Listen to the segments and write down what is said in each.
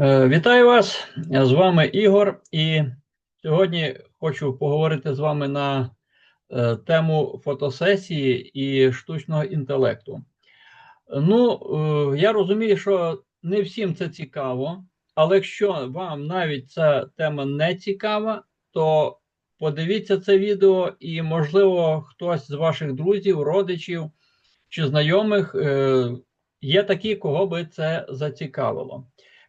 Е, Вітаю вас! З вами Ігор, і сьогодні хочу поговорити з вами на е, тему фотосесії і штучного інтелекту. Ну, е, я розумію, що не всім це цікаво, але якщо вам навіть ця тема не цікава, то подивіться це відео, і, можливо, хтось з ваших друзів, родичів чи знайомих є такі, кого би це зацікавило.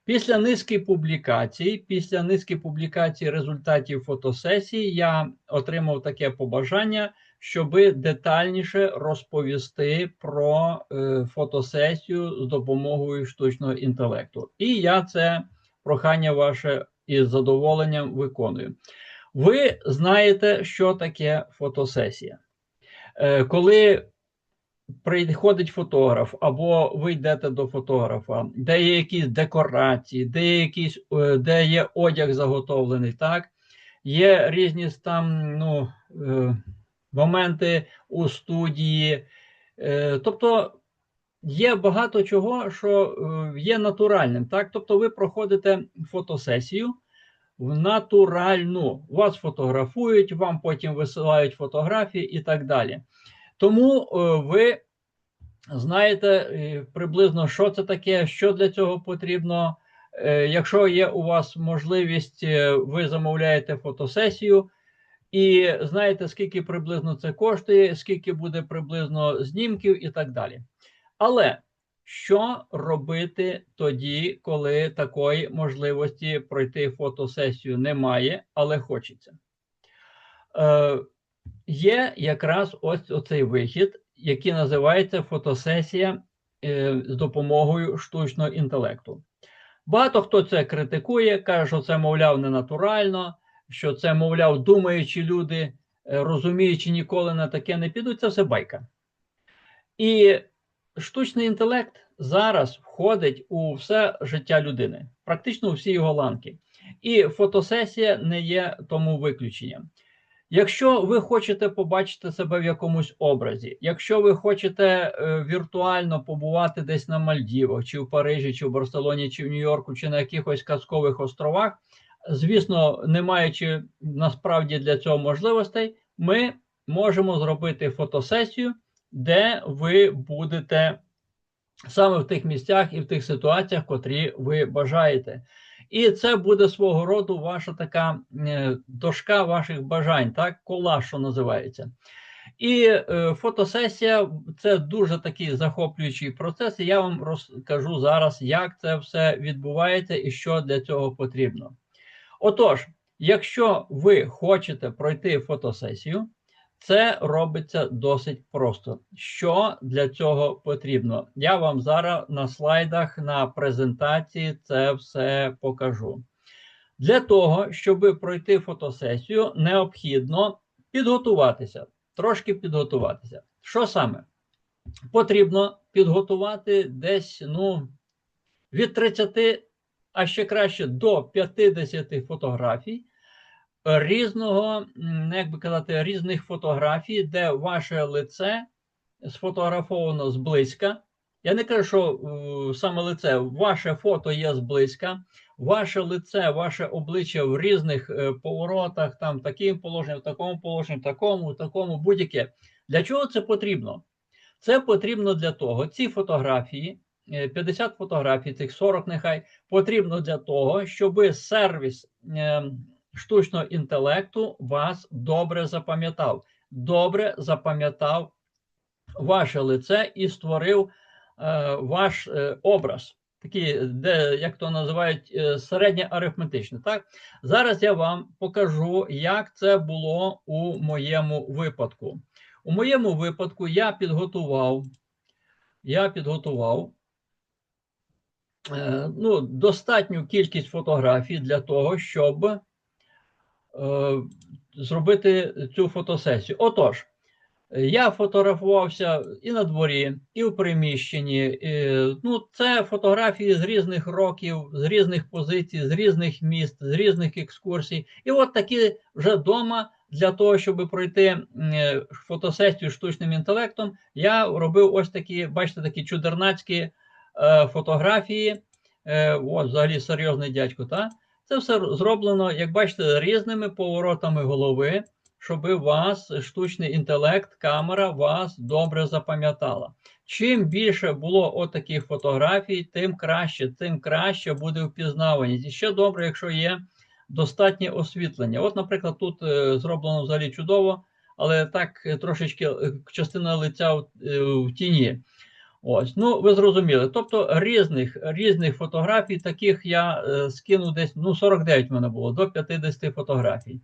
Після низки публікацій, після низки публікацій результатів фотосесії, я отримав таке побажання, щоб детальніше розповісти про е, фотосесію з допомогою штучного інтелекту. І я це прохання ваше із задоволенням виконую. Ви знаєте, що таке фотосесія. Е, коли приходить фотограф, або ви йдете до фотографа, де є якісь декорації, де є якісь, е, де є одяг заготовлений, так? Є різні там ну, е, моменти у студії. Е, тобто є багато чого, що є натуральним. так? Тобто ви проходите фотосесію в натуральну. Вас фотографують, вам потім висилають фотографії і так далі. Тому е, ви знаєте е, приблизно, що це таке, що для цього потрібно. Е, якщо є у вас можливість, ви замовляєте фотосесію і знаєте, скільки приблизно це коштує, скільки буде приблизно знімків і так далі. Але що робити тоді, коли такої можливості пройти фотосесію немає, але хочеться? Є якраз ось оцей вихід, який називається фотосесія е, з допомогою штучного інтелекту. Багато хто це критикує, каже, що це, мовляв, не натурально, що це, мовляв, думаючі люди, е, розуміючи, ніколи на таке не підуть, це все байка. І штучний інтелект зараз входить у все життя людини, практично у всі його ланки. І фотосесія не є тому виключенням. Якщо ви хочете побачити себе в якомусь образі, якщо ви хочете е, віртуально побувати десь на Мальдівах, чи в Парижі, чи в Барселоні, чи в Нью-Йорку, чи на якихось казкових островах, звісно, не маючи насправді для цього можливостей, ми можемо зробити фотосесію, де ви будете саме в тих місцях і в тих ситуаціях, котрі ви бажаєте. І це буде свого роду ваша така е, дошка ваших бажань, так, колаж, що називається. І е, фотосесія це дуже такий захоплюючий процес. І я вам розкажу зараз, як це все відбувається і що для цього потрібно. Отож, якщо ви хочете пройти фотосесію, це робиться досить просто. Що для цього потрібно? Я вам зараз на слайдах на презентації це все покажу. Для того, щоб пройти фотосесію, необхідно підготуватися, трошки підготуватися. Що саме? Потрібно підготувати десь ну, від 30, а ще краще до 50 фотографій різного, як би казати, різних фотографій, де ваше лице сфотографовано зблизька. Я не кажу, що саме лице, ваше фото є зблизька, ваше лице, ваше обличчя в різних uh, поворотах, там таким положенням, в такому положенні, в такому, в такому, будь-яке. Для чого це потрібно? Це потрібно для того, ці фотографії, 50 е, фотографій, цих 40 нехай, потрібно для того, щоб сервіс. Штучного інтелекту вас добре запам'ятав. Добре запам'ятав ваше лице і створив е, ваш е, образ. Такий, де, як то називають, е, середньоарифметичний. Так? Зараз я вам покажу, як це було у моєму випадку. У моєму випадку я підготував, я підготував е, ну, достатню кількість фотографій для того, щоб зробити цю фотосесію. Отож, я фотографувався і на дворі, і в приміщенні. І, ну, Це фотографії з різних років, з різних позицій, з різних міст, з різних екскурсій. І от такі вже вдома. Для того, щоб пройти фотосесію штучним інтелектом, я робив ось такі, бачите, такі чудернацькі е, фотографії е, от взагалі серйозний дядько, та? Це все зроблено, як бачите, різними поворотами голови, щоб вас штучний інтелект, камера вас добре запам'ятала. Чим більше було отаких фотографій, тим краще, тим краще буде впізнаваність. І ще добре, якщо є достатнє освітлення. От, наприклад, тут е, зроблено взагалі чудово, але так е, трошечки е, частина лиця в, в тіні. Ось, ну ви зрозуміли. Тобто різних різних фотографій, таких я е, скину десь ну 49 в мене було до 50 фотографій.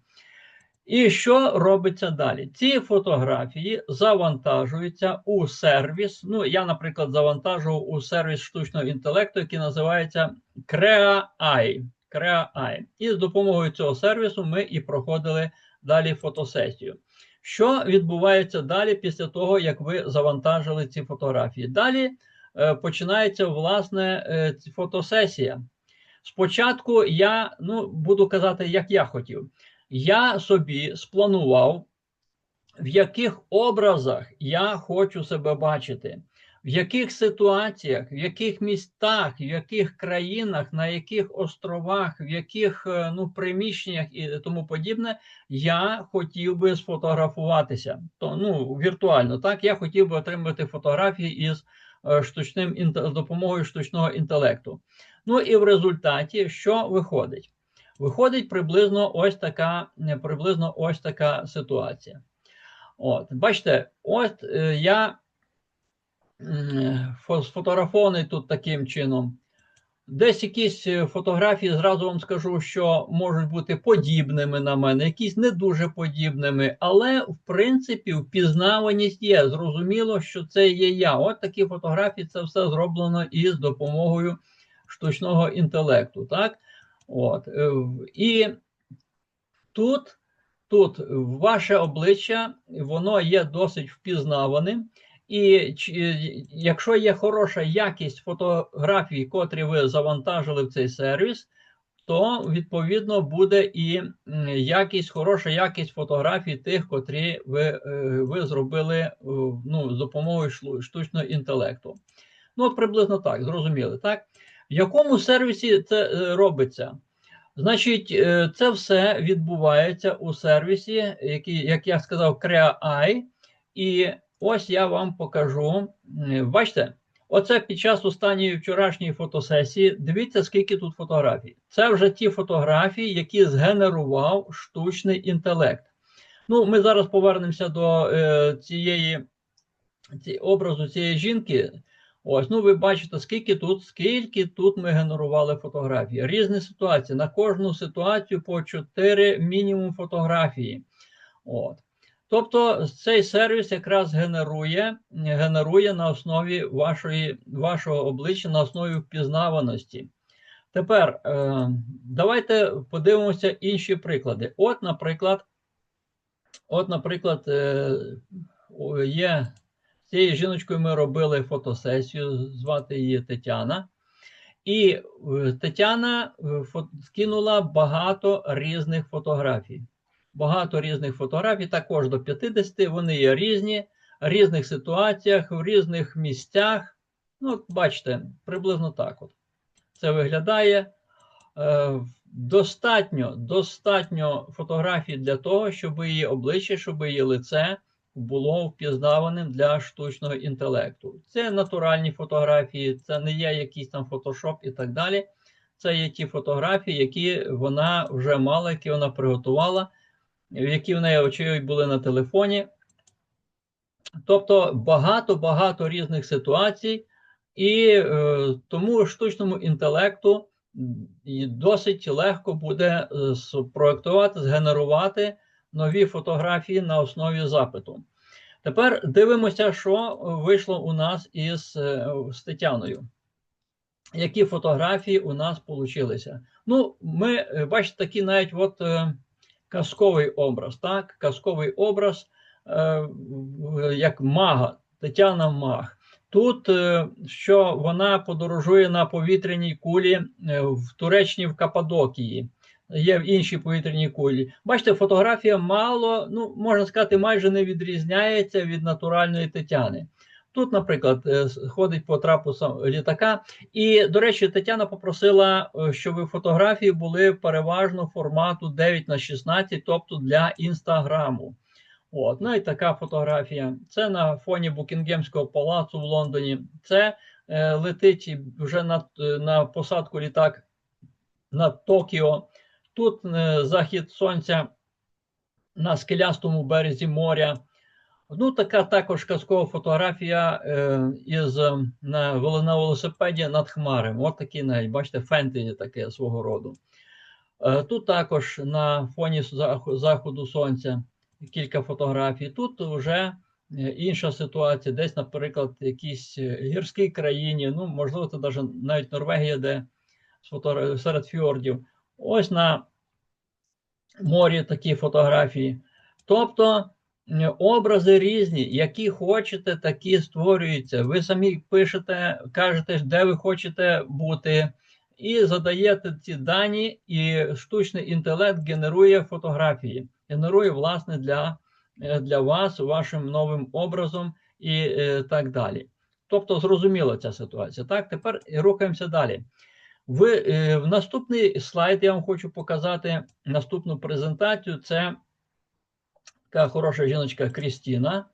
І що робиться далі? Ці фотографії завантажуються у сервіс. Ну, я, наприклад, завантажував у сервіс штучного інтелекту, який називається CreaEye. CreaEye. І з допомогою цього сервісу ми і проходили далі фотосесію. Що відбувається далі після того, як ви завантажили ці фотографії? Далі е, починається власне е, фотосесія. Спочатку я ну, буду казати, як я хотів. Я собі спланував, в яких образах я хочу себе бачити, в яких ситуаціях, в яких містах, в яких країнах, на яких островах, в яких е, ну, приміщеннях і тому подібне, я хотів би сфотографуватися. То, ну, Віртуально, так, я хотів би отримати фотографії із е, штучним з допомогою штучного інтелекту. Ну і в результаті, що виходить? Виходить приблизно ось така приблизно ось така ситуація. От, Бачите, е, я сфотографований тут таким чином. Десь якісь е, фотографії, зразу вам скажу, що можуть бути подібними на мене, якісь не дуже подібними, але в принципі впізнаваність є. Зрозуміло, що це є я. От такі фотографії, це все зроблено із допомогою штучного інтелекту. так? От. Е, і тут тут ваше обличчя, воно є досить впізнаваним. І якщо є хороша якість фотографій, котрі ви завантажили в цей сервіс, то відповідно буде і якість, хороша якість фотографій тих, котрі ви е, ви зробили е, ну, з допомогою штучного інтелекту. Ну, от приблизно так, зрозуміли, так? В якому сервісі це е, робиться? Значить, е, це все відбувається у сервісі, який, як я сказав, CreaEye. І ось я вам покажу. Бачите, оце під час останньої вчорашньої фотосесії. Дивіться, скільки тут фотографій. Це вже ті фотографії, які згенерував штучний інтелект. Ну, Ми зараз повернемося до е, цієї ці, образу цієї жінки. Ось, ну ви бачите, скільки тут, скільки тут ми генерували фотографії. Різні ситуації. На кожну ситуацію по 4 мінімум фотографії. От. Тобто цей сервіс якраз генерує генерує на основі вашої, вашого обличчя, на основі впізнаваності. Тепер е, давайте подивимося інші приклади. От, наприклад, от, наприклад, е, є цією жіночкою ми робили фотосесію, звати її Тетяна. І е, Тетяна скинула багато різних фотографій. Багато різних фотографій, також до 50, вони є різні, в різних ситуаціях, в різних місцях. Ну, бачите, приблизно так. от. Це виглядає. Е, достатньо достатньо фотографій для того, щоб її обличчя, щоб її лице було впізнаваним для штучного інтелекту. Це натуральні фотографії, це не є якийсь там фотошоп і так далі. Це є ті фотографії, які вона вже мала, які вона приготувала, які в неї очевидь були на телефоні. Тобто багато-багато різних ситуацій, і е, тому штучному інтелекту досить легко буде е, спроектувати, згенерувати нові фотографії на основі запиту. Тепер дивимося, що вийшло у нас із е, з Тетяною. Які фотографії у нас получилися? Ну, ми е, бачите, такий навіть от казковий образ. так? Казковий образ, як мага, Тетяна Маг. Тут що вона подорожує на повітряній кулі в Туреччині в Кападокії є в іншій повітряній кулі. Бачите, фотографія мало, ну можна сказати, майже не відрізняється від натуральної Тетяни. Тут, наприклад, е, ходить по трапу літака. І, до речі, Тетяна попросила, е, щоб фотографії були переважно формату 9 на 16, тобто для інстаграму. От, ну і така фотографія. Це на фоні Букінгемського палацу в Лондоні. Це е, летить вже на, е, на посадку літак над Токіо. Тут е, захід сонця на скелястому березі моря. Ну, така також казкова фотографія е, із е, на, на велосипеді над хмарами. От такі навіть, бачите, фентезі таке свого роду. Е, тут також на фоні заходу сонця кілька фотографій. Тут вже е, інша ситуація, десь, наприклад, якійсь гірській країні, ну, можливо, це навіть, навіть Норвегія, де серед фьордів. Ось на морі такі фотографії. Тобто образи різні, які хочете, такі створюються. Ви самі пишете, кажете, де ви хочете бути, і задаєте ці дані, і штучний інтелект генерує фотографії, генерує, власне, для, е, для вас вашим новим образом і е, так далі. Тобто, зрозуміла ця ситуація. Так, тепер рухаємося далі. В, е, в наступний слайд я вам хочу показати наступну презентацію. Це така хороша жіночка Крістіна.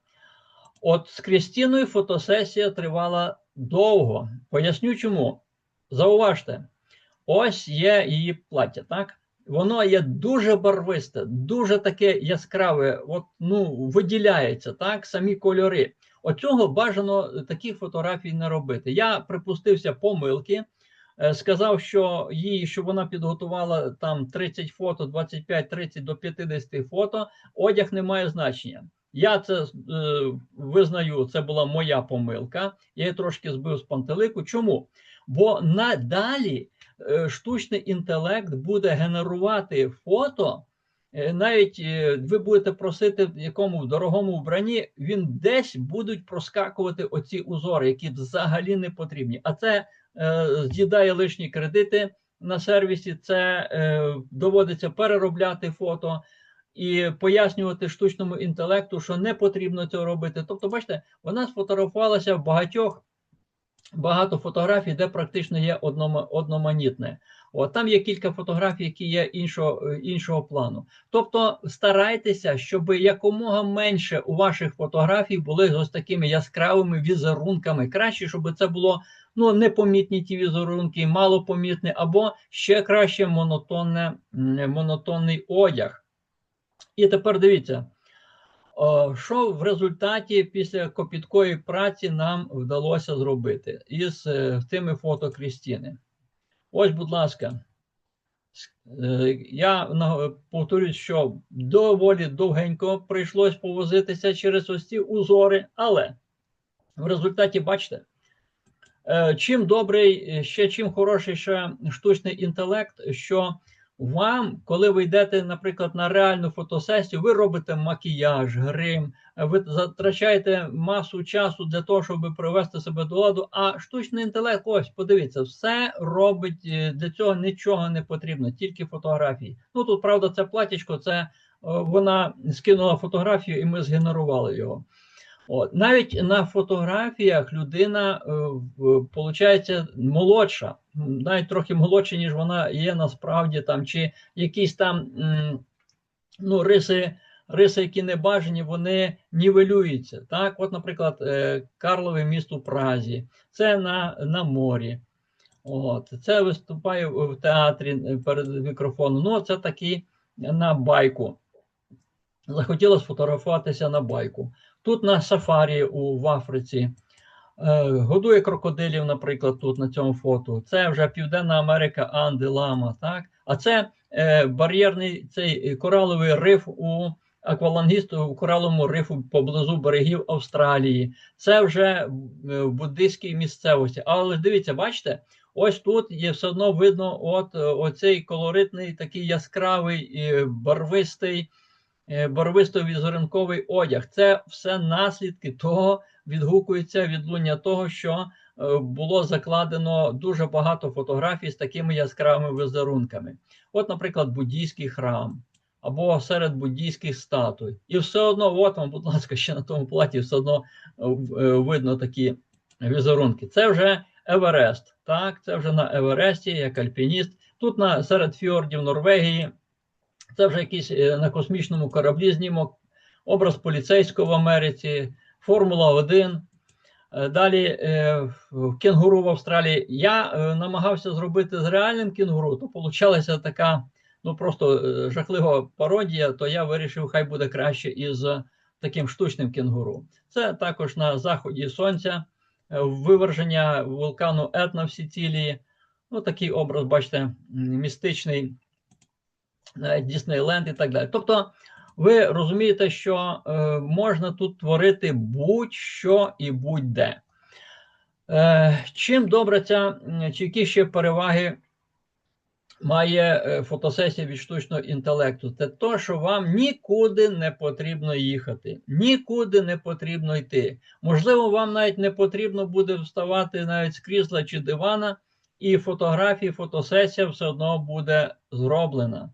От з Крістіною фотосесія тривала довго. Поясню чому. Зауважте, ось є її плаття, так? Воно є дуже барвисте, дуже таке яскраве, от, ну, виділяється, так, самі кольори. Оцього бажано таких фотографій не робити. Я припустився помилки, сказав, що їй, що вона підготувала там 30 фото, 25-30 до 50 фото, одяг не має значення. Я це е, визнаю, це була моя помилка. Я її трошки збив з пантелику. Чому? Бо надалі е, штучний інтелект буде генерувати фото. е, Навіть е, ви будете просити в якому дорогому вбранні, він десь будуть проскакувати оці узори, які взагалі не потрібні. А це е, з'їдає лишні кредити на сервісі. Це е, доводиться переробляти фото і пояснювати штучному інтелекту, що не потрібно цього робити. Тобто, бачите, вона сфотографувалася в багатьох багато фотографій, де практично є однома- одноманітне. От там є кілька фотографій, які є іншого, іншого плану. Тобто старайтеся, щоб якомога менше у ваших фотографій були з ось такими яскравими візерунками. Краще, щоб це було ну, непомітні ті візерунки, малопомітні, або ще краще монотонне, монотонний одяг. І тепер дивіться. Що в результаті після копіткої праці нам вдалося зробити із е, тими фото Крістіни? Ось, будь ласка, е, я повторюю, що доволі довгенько прийшлось повозитися через ось ці узори, але в результаті, бачите, е, чим добрий, е, ще чим хороший ще штучний інтелект, що вам, коли ви йдете, наприклад, на реальну фотосесію, ви робите макіяж, грим, ви затрачаєте масу часу для того, щоб привести себе до ладу. А штучний інтелект, ось подивіться, все робить е, для цього нічого не потрібно, тільки фотографії. Ну тут правда, це платічко, це е, вона скинула фотографію, і ми згенерували його. От. Навіть на фотографіях людина виходить молодша, навіть трохи молодша, ніж вона є насправді там, чи якісь там ну, риси, риси, які не бажані, вони нівелюються. Так, от, наприклад, е, Карлове місто Празі, це на, на морі. От, це виступає в театрі е, перед мікрофоном. Ну, це такі на байку. Захотіла сфотографуватися на байку. Тут на сафарі у в Африці. Е, годує крокодилів, наприклад, тут на цьому фото. Це вже Південна Америка, Анди, Лама. Так? А це е, бар'єрний цей кораловий риф у аквалангісту у кораловому рифу поблизу берегів Австралії. Це вже е, в буддийській місцевості. Але дивіться, бачите, ось тут є все одно видно от, е, оцей колоритний, такий яскравий, барвистий, е, барвисто-візерунковий одяг. Це все наслідки того, відгукується відлуння того, що е, було закладено дуже багато фотографій з такими яскравими візерунками. От, наприклад, буддійський храм. або серед буддійських статуй. І все одно, от вам, будь ласка, ще на тому платі все одно е, видно такі візерунки. Це вже Еверест. Так, це вже на Евересті, як альпініст. Тут на серед фьордів Норвегії. Це вже якийсь е, на космічному кораблі знімок, образ поліцейського в Америці, Формула 1. Е, Далі е, кенгуру в Австралії. Я намагався зробити з реальним кенгуру, то получалася така ну просто жахлива пародія, то я вирішив, хай буде краще із таким штучним кенгуру. Це також на заході сонця, виверження вулкану Етна в Сицилії. Ну, такий образ, бачите, містичний Діснейленд і так далі. Тобто, ви розумієте, що е, можна тут творити будь-що і будь-де. Е, чим добре ця, чи які ще переваги має е, фотосесія від штучного інтелекту? Це то, що вам нікуди не потрібно їхати, нікуди не потрібно йти. Можливо, вам навіть не потрібно буде вставати навіть з крісла чи дивана, і фотографії, фотосесія все одно буде зроблена.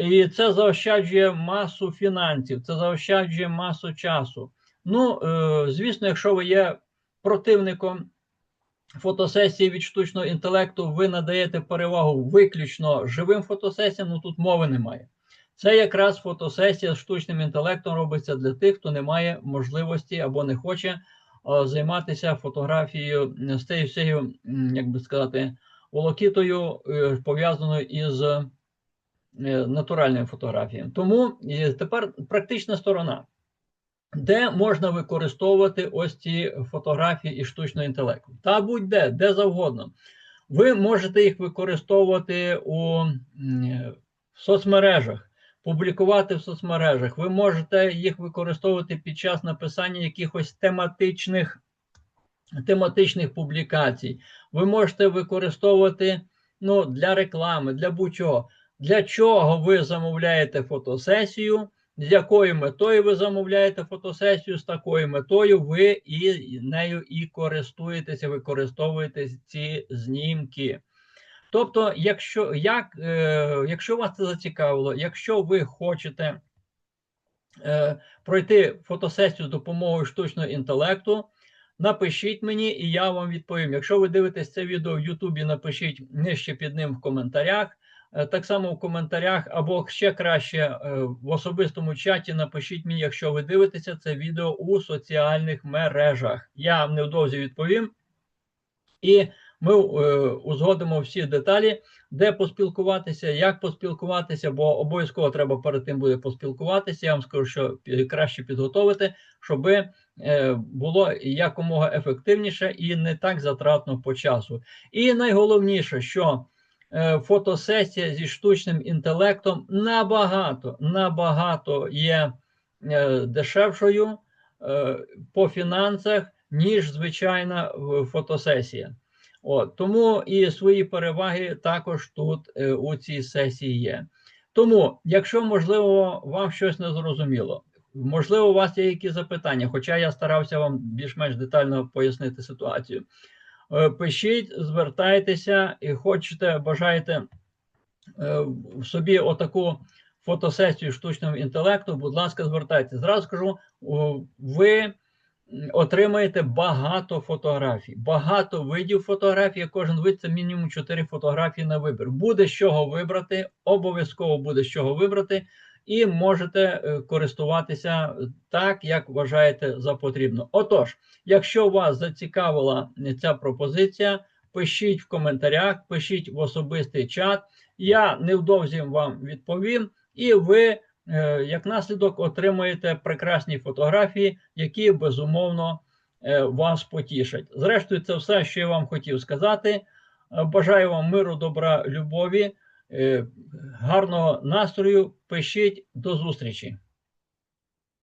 І це заощаджує масу фінансів, це заощаджує масу часу. Ну, е, звісно, якщо ви є противником фотосесії від штучного інтелекту, ви надаєте перевагу виключно живим фотосесіям, ну тут мови немає. Це якраз фотосесія з штучним інтелектом робиться для тих, хто не має можливості або не хоче е, займатися фотографією з тією всією, як би сказати, волокітою, е, пов'язаною із е, натуральними фотографіями. Тому е, тепер практична сторона, де можна використовувати ось ці фотографії і штучного інтелекту. Та будь-де, де завгодно. Ви можете їх використовувати у в соцмережах, публікувати в соцмережах. Ви можете їх використовувати під час написання якихось тематичних, тематичних публікацій. Ви можете використовувати ну, для реклами, для будь-чого. Для чого ви замовляєте фотосесію? З якою метою ви замовляєте фотосесію, з такою метою ви і нею і користуєтеся, використовуєте ці знімки. Тобто, якщо як, е, якщо вас це зацікавило, якщо ви хочете е, пройти фотосесію з допомогою штучного інтелекту, напишіть мені, і я вам відповім. Якщо ви дивитесь це відео в Ютубі, напишіть нижче під ним в коментарях. Е, Так само в коментарях, або ще краще е, в особистому чаті напишіть мені, якщо ви дивитеся це відео у соціальних мережах. Я невдовзі відповім. І ми е, узгодимо всі деталі, де поспілкуватися, як поспілкуватися, бо обов'язково треба перед тим буде поспілкуватися. Я вам скажу, що краще підготовити, щоб було якомога ефективніше і не так затратно по часу. І найголовніше, що фотосесія зі штучним інтелектом набагато, набагато є е, дешевшою е, по фінансах, ніж звичайна е, фотосесія. От, тому і свої переваги також тут е, у цій сесії є. Тому, якщо можливо вам щось не зрозуміло, можливо, у вас є якісь запитання, хоча я старався вам більш-менш детально пояснити ситуацію. Е, Пишіть, звертайтеся і хочете, бажаєте е, в собі отаку фотосесію штучного інтелекту, будь ласка, звертайтеся. Зразу скажу, ви отримаєте багато фотографій, багато видів фотографій. Кожен вид це мінімум 4 фотографії на вибір. Буде з чого вибрати, обов'язково буде з чого вибрати, і можете е, користуватися так, як вважаєте за потрібно. Отож, якщо вас зацікавила ця пропозиція, пишіть в коментарях, пишіть в особистий чат. Я невдовзі вам відповім, і ви, е, як наслідок, отримаєте прекрасні фотографії, які безумовно е, вас потішать. Зрештою, це все, що я вам хотів сказати. Е, Бажаю вам миру, добра, любові, е, гарного настрою. Пишіть до зустрічі.